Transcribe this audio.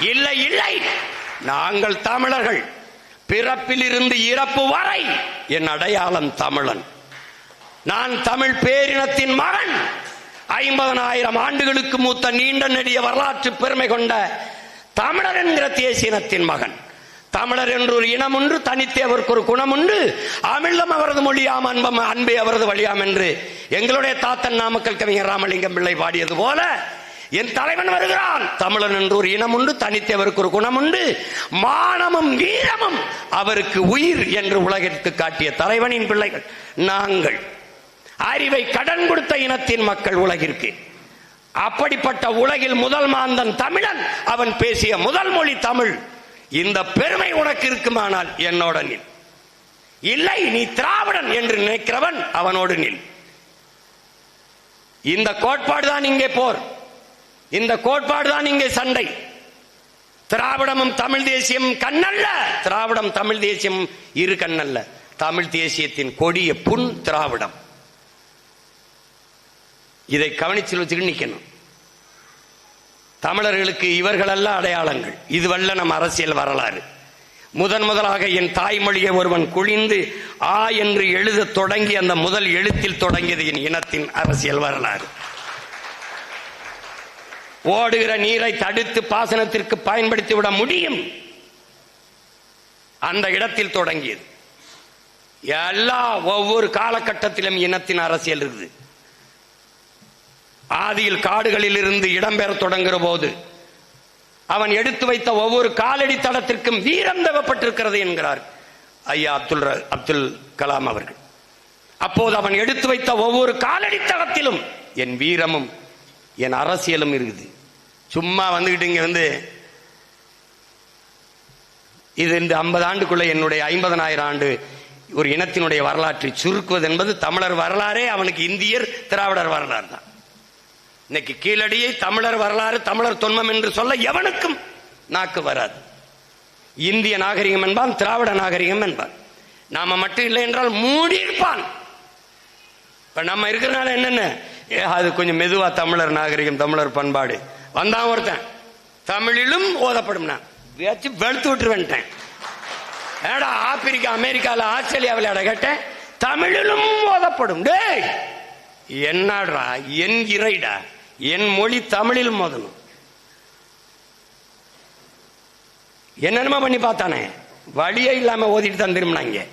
இல்லை இல்லை. நாங்கள் தமிழர்கள். பிறப்பிலிருந்து இறப்பு வரை என் அடையாளம் தமிழன். நான் தமிழ் பேரினத்தின் மகன். ஐம்பதனாயிரம் ஆண்டுகளுக்கு மூத்த நீண்ட நெடிய வரலாற்று பெருமை கொண்ட தமிழர் என்கிற தேசியனத்தின் மகன். தமிழர் என்று ஒரு இனம் உண்டு தனித்தே அவருக்கு ஒரு குணம் உண்டு. அமிழ்தம் அவரது மொழியாம் அன்பம் அன்பே அவரது வழியாம் என்று எங்களுடைய தாத்தன் நாமக்கல் கவிஞர் ராமலிங்கம் பிள்ளை பாடியது போல என் தலைவன் வருகிறான். தமிழன் என்று ஒரு இனம் உண்டு தனித்தவருக்கு ஒரு குணம் உண்டு மானமும் வீரமும் அவருக்கு உயிர் என்று உலகிற்கு காட்டிய தலைவனின் பிள்ளைகள் நாங்கள். அறிவை கடன் கொடுத்த இனத்தின் மக்கள் உலகிற்கு. அப்படிப்பட்ட உலகில் முதல் மாந்தன் தமிழன் அவன் பேசிய முதல் மொழி தமிழ். இந்த பெருமை உனக்கு இருக்குமானால் என்னோட நில். இல்லை நீ திராவிடன் என்று நினைக்கிறவன் அவனோடு நில். இந்த கோட்பாடுதான் இங்கே போர். இந்த கோட்பாடு தான் இங்கே சண்டை. திராவிடமும் தமிழ் தேசியம் கண்ணல்ல. திராவிடம் தமிழ் தேசியம் இரு கண்ணல்ல. தமிழ் தேசியத்தின் கொடிய புண் திராவிடம். இதை கவனிச்சு வச்சுக்கிட்டு தமிழர்களுக்கு இவர்களல்ல அடையாளங்கள். இதுவல்ல நம் அரசியல் வரலாறு. முதன் முதலாக என் தாய்மொழியை ஒருவன் குழிந்து ஆ என்று எழுத தொடங்கி அந்த முதல் எழுத்தில் தொடங்கியது என் இனத்தின் அரசியல் வரலாறு. ஓடுகிற நீரை தடுத்து பாசனத்திற்கு பயன்படுத்தி விட முடியும். அந்த இடத்தில் தொடங்கியது. எல்லா ஒவ்வொரு காலகட்டத்திலும் இனத்தின் அரசியல் இருக்குது. ஆதியில் காடுகளில் இருந்து இடம்பெற தொடங்குகிற போது அவன் எடுத்து வைத்த ஒவ்வொரு காலடி தடத்திற்கும் வீரம் தேவைப்பட்டிருக்கிறது என்கிறார் ஐயா அப்துல் ர- அப்துல் கலாம் அவர்கள். அப்போது அவன் எடுத்து வைத்த ஒவ்வொரு காலடி தடத்திலும் என் வீரமும் என் அரசியலும் இருக்குது. சும்மா வந்துகிட்டு இங்க வந்து இது இந்த ஐம்பது ஆண்டுக்குள்ள என்னுடைய ஐம்பதனாயிரம் ஆண்டு ஒரு இனத்தினுடைய வரலாற்றை சுருக்குவது என்பது தமிழர் வரலாறே அவனுக்கு இந்தியர் திராவிடர் வரலாறு தான். இன்னைக்கு கீழடியை தமிழர் வரலாறு தமிழர் தொன்மம் என்று சொல்ல எவனுக்கும் நாக்கு வராது. இந்திய நாகரிகம் என்பான் திராவிட நாகரிகம் என்பான். நாம மட்டும் இல்லை என்றால் மூடி இருப்பான் இப்ப நம்ம இருக்கிறனால என்னென்ன? அது கொஞ்சம் மெதுவா தமிழர் நாகரிகம் தமிழர் பண்பாடு. வந்தான் ஒருத்தன். தமிழிலும் ஓதப்படும் நான். வச்சு வெளுத்து விட்டுருவேன்ட்டேன். ஏடா ஆப்பிரிக்கா அமெரிக்கால ஆஸ்திரேலியாவில் இட கேட்டேன்? தமிழிலும் ஓதப்படும். டேய் என்னடா என் இறைடா என் மொழி தமிழில் மோதணும் என்னென்னமோ பண்ணி பார்த்தானே. வழியே இல்லாம ஓதிட்டு தான் திரும்பினாங்க.